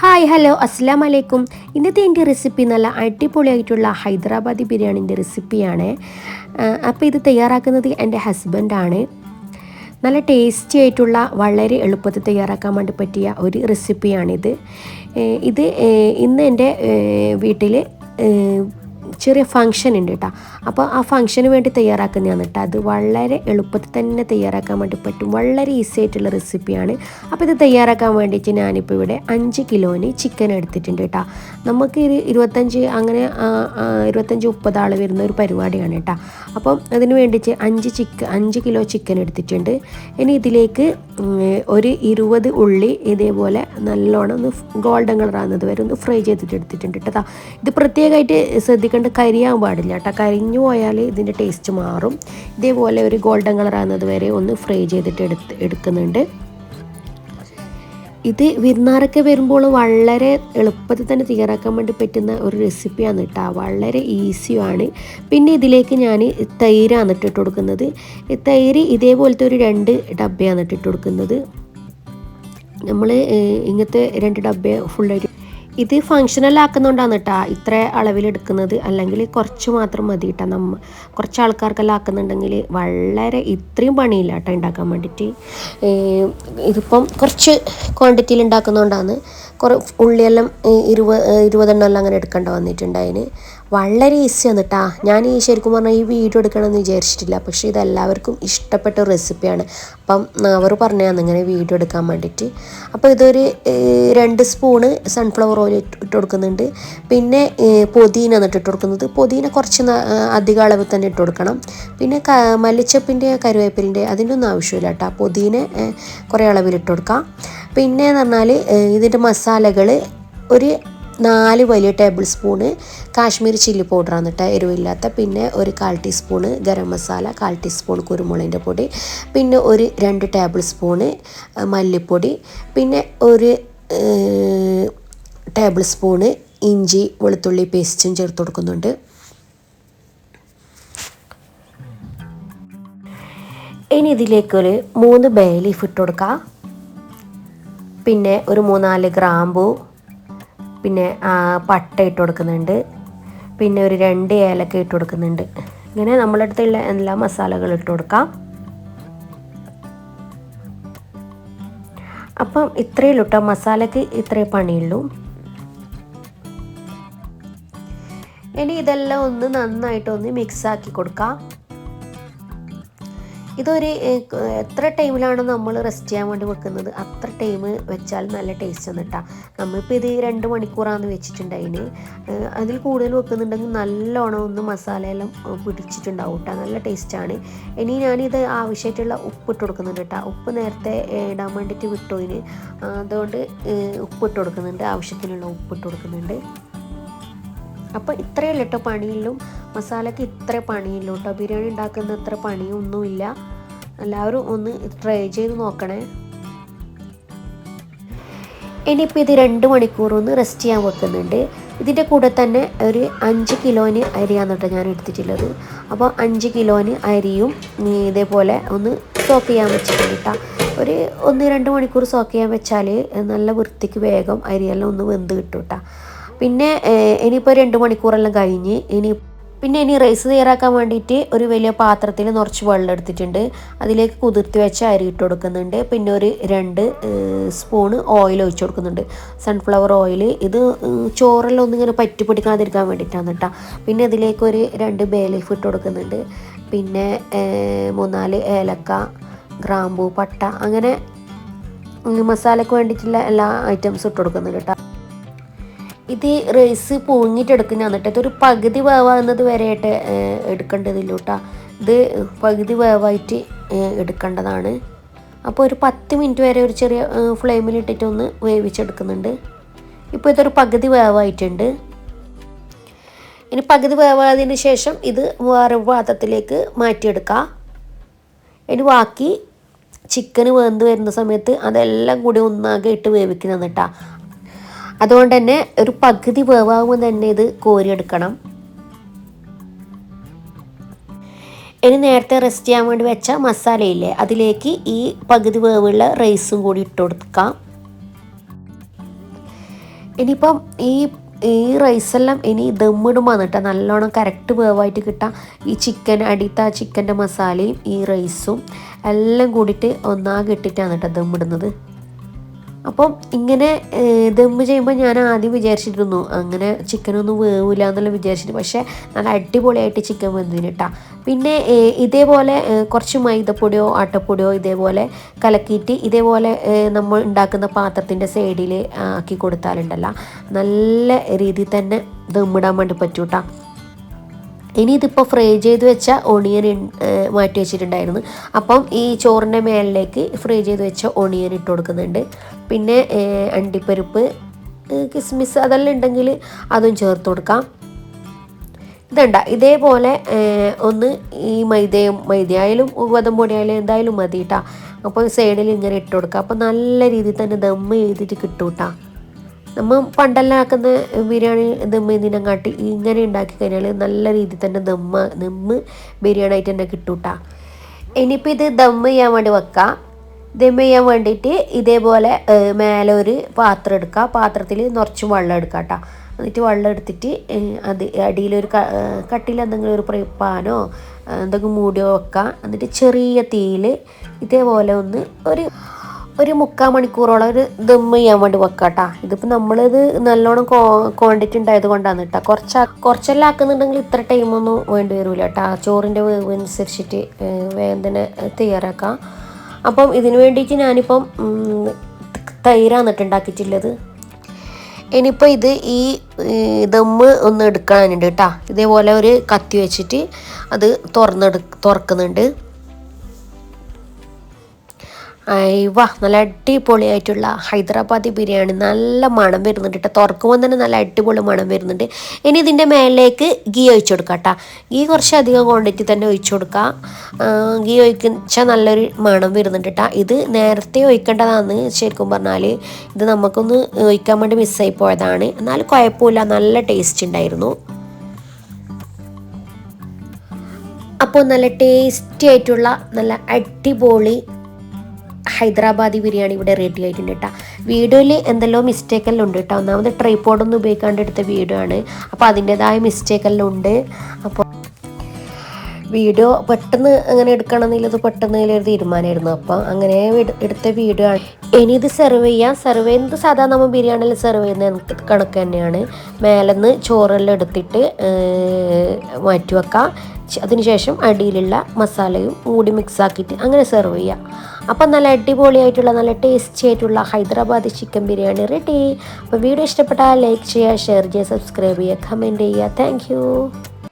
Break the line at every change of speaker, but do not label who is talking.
Hi hello അസ്സാം വലൈക്കും ഇന്നത്തെ എന്റെ റെസിപ്പി നല്ല അടിപൊളിയായിട്ടുള്ള ഹൈദരാബാദി ബിരിയാണിന്റെ റെസിപ്പിയാണ് അപ്പോൾ ഇത് തയ്യാറാക്കുന്നത് എന്റെ ഹസ്ബൻഡാണ് നല്ല ടേസ്റ്റി ആയിട്ടുള്ള വളരെ എളുപ്പത്തിൽ തയ്യാറാക്കാൻ വേണ്ടി പറ്റിയ ഒരു റെസിപ്പിയാണിത് ഇത് ഇന്ന് എന്റെ വീട്ടിൽ ചെറിയ ഫംഗ്ഷൻ ഉണ്ട് കേട്ടോ അപ്പോൾ ആ ഫംഗ്ഷന് വേണ്ടി തയ്യാറാക്കുന്നതാണ് കേട്ടോ അത് വളരെ എളുപ്പത്തിൽ തന്നെ തയ്യാറാക്കാൻ വേണ്ടി പറ്റും. വളരെ ഈസി ആയിട്ടുള്ള റെസിപ്പിയാണ് അപ്പോൾ ഇത് തയ്യാറാക്കാൻ വേണ്ടിയിട്ട് ഞാനിപ്പോൾ ഇവിടെ അഞ്ച് കിലോന് ചിക്കൻ എടുത്തിട്ടുണ്ട് കേട്ടോ നമുക്ക് ഇത് ഇരുപത്തഞ്ച് അങ്ങനെ ഇരുപത്തഞ്ച് മുപ്പത് ആൾ വരുന്ന ഒരു പരിപാടിയാണ് കേട്ടോ അപ്പം അതിന് വേണ്ടിയിട്ട് അഞ്ച് ചിക്കൻ അഞ്ച് കിലോ ചിക്കൻ എടുത്തിട്ടുണ്ട്. ഇനി ഇതിലേക്ക് ഒരു ഇരുപത് ഉള്ളി ഇതേപോലെ നല്ലോണം ഒന്ന് ഗോൾഡൻ കളർ ആകുന്നത് വരെ ഒന്ന് ഫ്രൈ ചെയ്തിട്ട് എടുത്തിട്ടുണ്ട് കേട്ടോ ഇത് പ്രത്യേകമായിട്ട് ശ്രദ്ധിക്കേണ്ട കരിയാൻ പാടില്ല കേട്ടോ കരിഞ്ഞു പോയാൽ ഇതിന്റെ ടേസ്റ്റ് മാറും. ഇതേപോലെ ഒരു ഗോൾഡൻ കളർ ആകുന്നത് വരെ ഒന്ന് ഫ്രൈ ചെയ്തിട്ട് എടുത്ത് എടുക്കുന്നുണ്ട്. ഇത് വിരുന്നാരൊക്കെ വരുമ്പോൾ വളരെ എളുപ്പത്തിൽ തന്നെ തയ്യാറാക്കാൻ വേണ്ടി പറ്റുന്ന ഒരു റെസിപ്പിയാണ് കേട്ടോ വളരെ ഈസിയാണ് പിന്നെ ഇതിലേക്ക് ഞാൻ തൈരാണ് ഇട്ടിട്ട് കൊടുക്കുന്നത്. തൈര് ഇതേപോലത്തെ ഒരു രണ്ട് ഡബ്ബയാണ് ഇട്ടിട്ട് കൊടുക്കുന്നത്. നമ്മൾ ഇങ്ങനത്തെ രണ്ട് ഡബ്ബ ഫുള്ളായിട്ട് ഇത് ഫങ്ഷണൽ ആക്കുന്നതുകൊണ്ടാണ് കേട്ടോ ഇത്ര അളവിലെടുക്കുന്നത്. അല്ലെങ്കിൽ കുറച്ച് മാത്രം മതി കേട്ടോ നമ്മ കുറച്ച് ആൾക്കാർക്കെല്ലാം ആക്കുന്നുണ്ടെങ്കിൽ വളരെ ഇത്രയും പണിയില്ല കേട്ടോ ഉണ്ടാക്കാൻ വേണ്ടിയിട്ട് ഇതിപ്പം കുറച്ച് ക്വാണ്ടിറ്റിയിൽ ഉണ്ടാക്കുന്നതുകൊണ്ടാണ് കുറേ ഉള്ളിയെല്ലാം ഇരുപത് ഇരുപതെണ്ണം അങ്ങനെ എടുക്കേണ്ട വന്നിട്ടുണ്ടായിന്. വളരെ ഈസിയാണ് കേട്ടോ ഞാൻ ഈ ശരിക്കും പറഞ്ഞാൽ ഈ വീഡിയോ എടുക്കണമെന്ന് വിചാരിച്ചിട്ടില്ല. പക്ഷേ ഇത് എല്ലാവർക്കും ഇഷ്ടപ്പെട്ട റെസിപ്പിയാണ് അപ്പം അവർ പറഞ്ഞതാണ് ഇങ്ങനെ വീഡിയോ എടുക്കാൻ വേണ്ടിയിട്ട്. അപ്പോൾ ഇതൊരു രണ്ട് സ്പൂണ് സൺഫ്ലവർ ഓയിൽ ഇട്ട് കൊടുക്കുന്നുണ്ട്. പിന്നെ പൊതീന എന്നിട്ട് ഇട്ട് കൊടുക്കുന്നത്. പൊതീന കുറച്ച് അധിക അളവിൽ തന്നെ ഇട്ട് കൊടുക്കണം. പിന്നെ മല്ലിച്ചപ്പിന്റെ കരുവേപ്പിലിന്റെ അതിന്റെ ഒന്നും ആവശ്യമില്ല കേട്ടോ. പൊതീന കുറേ അളവിൽ ഇട്ട് കൊടുക്കാം. പിന്നെ എന്ന് പറഞ്ഞാൽ ഇതിന്റെ മസാലകൾ ഒരു നാല് വലിയ ടേബിൾ സ്പൂണ് കാശ്മീർ ചില്ലി പൗഡറാണ് കേട്ടോ എരിവില്ലാത്ത. പിന്നെ ഒരു കാൽ ടീസ്പൂണ് ഗരം മസാല കാൽ ടീസ്പൂൺ കുരുമുളകിന്റെ പൊടി പിന്നെ ഒരു രണ്ട് ടേബിൾ സ്പൂണ് മല്ലിപ്പൊടി പിന്നെ ഒരു ടേബിൾ സ്പൂണ് ഇഞ്ചി വെളുത്തുള്ളി പേസ്റ്റും ചേർത്ത് കൊടുക്കുന്നുണ്ട്. ഇനി ഇതിലേക്കൊരു മൂന്ന് ബേ ലീഫ് ഇട്ട് കൊടുക്കാം. പിന്നെ ഒരു മൂന്നാൽ ഗ്രാമ്പു പിന്നെ പട്ട ഇട്ട് കൊടുക്കുന്നുണ്ട്. പിന്നെ ഒരു രണ്ട് ഏലക്ക ഇട്ട് കൊടുക്കുന്നുണ്ട്. ഇങ്ങനെ നമ്മുടെ അടുത്തുള്ള എല്ലാ മസാലകളും ഇട്ട് കൊടുക്കാം. അപ്പം ഇത്രയേ ഉള്ളൂ കേട്ടോ മസാലയ്ക്ക് പണിയുള്ളൂ. ഇനി ഇതെല്ലാം ഒന്ന് നന്നായിട്ടൊന്ന് മിക്സ് ആക്കി കൊടുക്കാം. ഇതൊരു എത്ര ടൈമിലാണ് നമ്മൾ റെസ്റ്റ് ചെയ്യാൻ വേണ്ടി വെക്കുന്നത്? അത്ര ടൈം വെച്ചാൽ നല്ല ടേസ്റ്റ് വന്നിട്ടാ നമ്മളിപ്പോൾ ഇത് രണ്ട് മണിക്കൂറാണ് വെച്ചിട്ടുണ്ടായിന്. അതിൽ കൂടുതൽ വെക്കുന്നുണ്ടെങ്കിൽ നല്ലോണം ഒന്ന് മസാലയെല്ലാം പിടിച്ചിട്ടുണ്ടാവും കേട്ടോ നല്ല ടേസ്റ്റാണ് ഇനി ഞാനിത് ആവശ്യമായിട്ടുള്ള ഉപ്പ് ഇട്ട് കൊടുക്കുന്നുണ്ട് കേട്ടോ ഉപ്പ് നേരത്തെ ഇടാൻ വേണ്ടിയിട്ട് വിട്ടു അതുകൊണ്ട് ഉപ്പ് ഇട്ട് കൊടുക്കുന്നുണ്ട്. ആവശ്യത്തിനുള്ള ഉപ്പ് ഇട്ട് കൊടുക്കുന്നുണ്ട്. അപ്പോൾ ഇത്രയല്ല കേട്ടോ പണിയുള്ളൂ. മസാലയ്ക്ക് ഇത്ര പണിയില്ല കേട്ടോ ബിരിയാണി ഉണ്ടാക്കുന്ന അത്ര പണിയൊന്നുമില്ല. എല്ലാവരും ഒന്ന് ട്രൈ ചെയ്ത് നോക്കണേ. ഇനിയിപ്പോൾ ഇത് രണ്ട് മണിക്കൂർ ഒന്ന് റെസ്റ്റ് ചെയ്യാൻ വെക്കുന്നുണ്ട്. ഇതിന്റെ കൂടെ തന്നെ ഒരു അഞ്ച് കിലോന് അരിയാണ് കേട്ടോ ഞാൻ എടുത്തിട്ടുള്ളത്. അപ്പോൾ അഞ്ച് കിലോന് അരിയും ഇതേപോലെ ഒന്ന് സോക്ക് ചെയ്യാൻ വെച്ചിട്ടുണ്ട് കേട്ടോ ഒരു ഒന്ന് രണ്ട് മണിക്കൂർ സോക്ക് ചെയ്യാൻ വെച്ചാൽ നല്ല വൃത്തിക്ക് വേഗം അരിയെല്ലാം ഒന്ന് വെന്ത് കിട്ടും കേട്ടോ പിന്നെ ഇനിയിപ്പോൾ രണ്ട് മണിക്കൂറെല്ലാം കഴിഞ്ഞ് ഇനി പിന്നെ ഇനി റൈസ് തയ്യാറാക്കാൻ വേണ്ടിയിട്ട് ഒരു വലിയ പാത്രത്തിൽ നിറച്ച് വെള്ളം എടുത്തിട്ടുണ്ട്. അതിലേക്ക് കുതിർത്തി വെച്ച അരി ഇട്ട് കൊടുക്കുന്നുണ്ട്. പിന്നെ ഒരു രണ്ട് സ്പൂണ് ഓയിൽ ഒഴിച്ചു കൊടുക്കുന്നുണ്ട്. സൺഫ്ലവർ ഓയിൽ ഇത് ചോറെല്ലാം ഒന്നിങ്ങനെ പറ്റി പിടിക്കാതിരിക്കാൻ വേണ്ടിയിട്ടാണ് കേട്ടോ. പിന്നെ അതിലേക്ക് ഒരു രണ്ട് ബേ ലീഫ് ഇട്ട് കൊടുക്കുന്നുണ്ട്. പിന്നെ മൂന്നാൽ ഏലക്ക ഗ്രാമ്പൂ പട്ട അങ്ങനെ മസാലയ്ക്ക് വേണ്ടിയിട്ടുള്ള എല്ലാ ഐറ്റംസും ഇട്ട് കൊടുക്കുന്നുണ്ട് കേട്ടോ. ഇത് റൈസ് പൊങ്ങിട്ടെടുക്കുന്ന എന്നിട്ട് ഇതൊരു പകുതി വേവാകുന്നത് വരെയായിട്ട് എടുക്കേണ്ടതില്ല കേട്ടോ ഇത് പകുതി വേവായിട്ട് എടുക്കേണ്ടതാണ്. അപ്പോൾ ഒരു പത്ത് മിനിറ്റ് വരെ ഒരു ചെറിയ ഫ്ലെയിമിലിട്ടിട്ടൊന്ന് വേവിച്ചെടുക്കുന്നുണ്ട്. ഇപ്പോൾ ഇതൊരു പകുതി വേവായിട്ടുണ്ട്. ഇനി പകുതി വേവായതിന് ശേഷം ഇത് വേറെ പാത്രത്തിലേക്ക് മാറ്റിയെടുക്കാം. ഇനി ബാക്കി ചിക്കന് വേന്ത് വരുന്ന സമയത്ത് അതെല്ലാം കൂടി ഒന്നാകെ ഇട്ട് വേവിക്കുന്നതാണ് കേട്ടോ അതുകൊണ്ട് തന്നെ ഒരു പകുതി വേവാകുമ്പോൾ തന്നെ ഇത് കോരിയെടുക്കണം. ഇനി നേരത്തെ റെസ്റ്റ് ചെയ്യാൻ വേണ്ടി വെച്ച മസാലയില്ലേ അതിലേക്ക് ഈ പകുതി വേവുള്ള റൈസും കൂടി ഇട്ട് കൊടുക്കാം. ഇനിയിപ്പം ഈ ഈ റൈസെല്ലാം ഇനി ദമ്മിടുമ്പോൾ കേട്ടോ നല്ലോണം കറക്റ്റ് വേവായിട്ട് കിട്ടാം. ഈ ചിക്കൻ അടിത്ത ചിക്കന്റെ മസാലയും ഈ റൈസും എല്ലാം കൂടിയിട്ട് ഒന്നാകെ ഇട്ടിട്ടാണ് കേട്ടോ ദമ്മിടുന്നത്. അപ്പം ഇങ്ങനെ ദമ്മ് ചെയ്യുമ്പോൾ ഞാൻ ആദ്യം വിചാരിച്ചിരുന്നു അങ്ങനെ ചിക്കനൊന്നും വേവില്ല എന്നുള്ള വിചാരിച്ചിട്ട് പക്ഷേ നല്ല അടിപൊളിയായിട്ട് ചിക്കൻ വെന്തിന് കേട്ടോ പിന്നെ ഇതേപോലെ കുറച്ച് മൈദപ്പൊടിയോ ആട്ടപ്പൊടിയോ ഇതേപോലെ കലക്കിയിട്ട് ഇതേപോലെ നമ്മൾ ഉണ്ടാക്കുന്ന പാത്രത്തിന്റെ സൈഡിൽ ആക്കി കൊടുത്താലുണ്ടല്ല. നല്ല രീതിയിൽ തന്നെ ദമ്മിടാൻ വേണ്ടി പറ്റൂട്ടാ. ഇനി ഇതിപ്പോൾ ഫ്രൈ ചെയ്ത് വെച്ച ഒണിയൻ മാറ്റി വെച്ചിട്ടുണ്ടായിരുന്നു. അപ്പം ഈ ചോറിന്റെ മേളിലേക്ക് ഫ്രൈ ചെയ്ത് വെച്ച ഒണിയൻ ഇട്ട് കൊടുക്കുന്നുണ്ട്. പിന്നെ അണ്ടിപ്പരിപ്പ് കിസ്മിസ് അതെല്ലാം ഉണ്ടെങ്കിൽ അതും ചേർത്ത് കൊടുക്കാം. ഇതണ്ട ഇതേപോലെ ഒന്ന് ഈ മൈദയും മൈദയായാലും ഗോതമ്പൊടി ആയാലും എന്തായാലും മതി കേട്ടോ അപ്പോൾ സൈഡിൽ ഇങ്ങനെ ഇട്ട് കൊടുക്കുക അപ്പോൾ നല്ല രീതിയിൽ തന്നെ ദമ്മ് ചെയ്തിട്ട് കിട്ടും കേട്ടോ നമ്മൾ പണ്ടെല്ലാം ആക്കുന്ന ബിരിയാണി ദമ്മ് ഇതിനെ കാട്ടി ഇങ്ങനെ ഉണ്ടാക്കി കഴിഞ്ഞാൽ നല്ല രീതിയിൽ തന്നെ ദമ്മ ദമ്മ് ബിരിയാണി ആയിട്ട് തന്നെ കിട്ടും കേട്ടോ ഇനിയിപ്പോൾ ഇത് ദമ്മ് ചെയ്യാൻ വേണ്ടി വെക്കാം. ദമ്മ് ചെയ്യാൻ വേണ്ടിയിട്ട് ഇതേപോലെ മേലെ ഒരു പാത്രം എടുക്കുക പാത്രത്തിൽ നിറച്ച് വെള്ളം എടുക്കുക കേട്ടോ എന്നിട്ട് വെള്ളം എടുത്തിട്ട് അത് അടിയിലൊരു കട്ടിയിൽ എന്തെങ്കിലും ഒരു പാനോ എന്തെങ്കിലും മൂടിയോ വെക്കുക എന്നിട്ട് ചെറിയ തീയിൽ ഇതേപോലെ ഒന്ന് ഒരു ഒരു മുക്കാൽ മണിക്കൂറോളം ഒരു ദം ചെയ്യാൻ വേണ്ടി വെക്കാട്ടാ ഇതിപ്പോൾ നമ്മളിത് നല്ലോണം ക്വാണ്ടിറ്റി ഉണ്ടായത് കൊണ്ടാണ് കേട്ടോ കുറച്ച് കുറച്ചെല്ലാം ആക്കുന്നുണ്ടെങ്കിൽ ഇത്ര ടൈമൊന്നും വേണ്ടി വരില്ല കേട്ടോ ചോറിന്റെ വേവ് അനുസരിച്ചിട്ട് വേഗം തയ്യാറാക്കാം. അപ്പം ഇതിന് വേണ്ടിയിട്ട് ഞാനിപ്പം തൈരാണ് കേട്ടോ ഉണ്ടാക്കിയിട്ടുള്ളത് ഇനിയിപ്പോൾ ഇത് ഈ ദമ്മ് ഒന്ന് എടുക്കാനുണ്ട് കേട്ടോ ഇതേപോലെ ഒരു കത്തി വെച്ചിട്ട് അത് തുറന്നെടു തുറക്കുന്നുണ്ട്. വാ നല്ല അടിപൊളിയായിട്ടുള്ള ഹൈദരാബാദി ബിരിയാണി നല്ല മണം വരുന്നുണ്ട് കേട്ടോ തുറക്കുമ്പോൾ തന്നെ നല്ല അടിപൊളി മണം വരുന്നുണ്ട്. ഇനി ഇതിന്റെ മേലേക്ക് ഗീ ഒഴിച്ചു കൊടുക്കാം കേട്ടോ ഗീ കുറച്ചധികം ക്വാണ്ടിറ്റി തന്നെ ഒഴിച്ചു കൊടുക്കുക ഗീ ഒഴിച്ചാൽ നല്ലൊരു മണം വരുന്നുണ്ട് കേട്ടോ ഇത് നേരത്തെ ഒഴിക്കേണ്ടതാണ് ശരിക്കും പറഞ്ഞാൽ ഇത് നമുക്കൊന്ന് ഒഴിക്കാൻ വേണ്ടി മിസ്സായി പോയതാണ്. എന്നാലും കുഴപ്പമില്ല നല്ല ടേസ്റ്റ് ഉണ്ടായിരുന്നു. അപ്പോൾ നല്ല ടേസ്റ്റി ആയിട്ടുള്ള നല്ല അടിപൊളി ഹൈദരാബാദി ബിരിയാണി ഇവിടെ റെഡി ആയിട്ടുണ്ട് കേട്ടോ വീഡിയോയിൽ എന്തെല്ലോ മിസ്റ്റേക്കെല്ലാം ഉണ്ട് കേട്ടോ ഒന്നാമത് ട്രൈപോഡൊന്നും ഉപയോഗിക്കാണ്ട് എടുത്ത വീഡിയോ ആണ്. അപ്പോൾ അതിന്റെതായ മിസ്റ്റേക്കെല്ലാം ഉണ്ട്. അപ്പോൾ വീഡിയോ പെട്ടെന്ന് അങ്ങനെ എടുക്കണം എന്നുള്ളത് പെട്ടെന്ന് ഒരു തീരുമാനമായിരുന്നു. അപ്പം അങ്ങനെ എടു- എടുത്ത വീഡിയോ ആണ്. ഇനി ഇത് സെർവ് ചെയ്യാം. സെർവ് ചെയ്യുന്നത് സാധാരണ നമ്മൾ ബിരിയാണിയിൽ സെർവ് ചെയ്യുന്ന കണക്ക് തന്നെയാണ്. മേലെന്ന് ചോറെല്ലാം എടുത്തിട്ട് മാറ്റി വെക്കാം അതിനുശേഷം അടിയിലുള്ള മസാലയും കൂടി മിക്സ് ആക്കിയിട്ട് അങ്ങനെ സെർവ് ചെയ്യാം. അപ്പം നല്ല അടിപൊളിയായിട്ടുള്ള നല്ല ടേസ്റ്റി ആയിട്ടുള്ള ഹൈദരാബാദ് ചിക്കൻ ബിരിയാണി റെഡി അപ്പോൾ വീഡിയോ ഇഷ്ടപ്പെട്ടാൽ ലൈക്ക് ചെയ്യുക ഷെയർ ചെയ്യുക സബ്സ്ക്രൈബ് ചെയ്യുക കമന്റ് ചെയ്യുക. താങ്ക്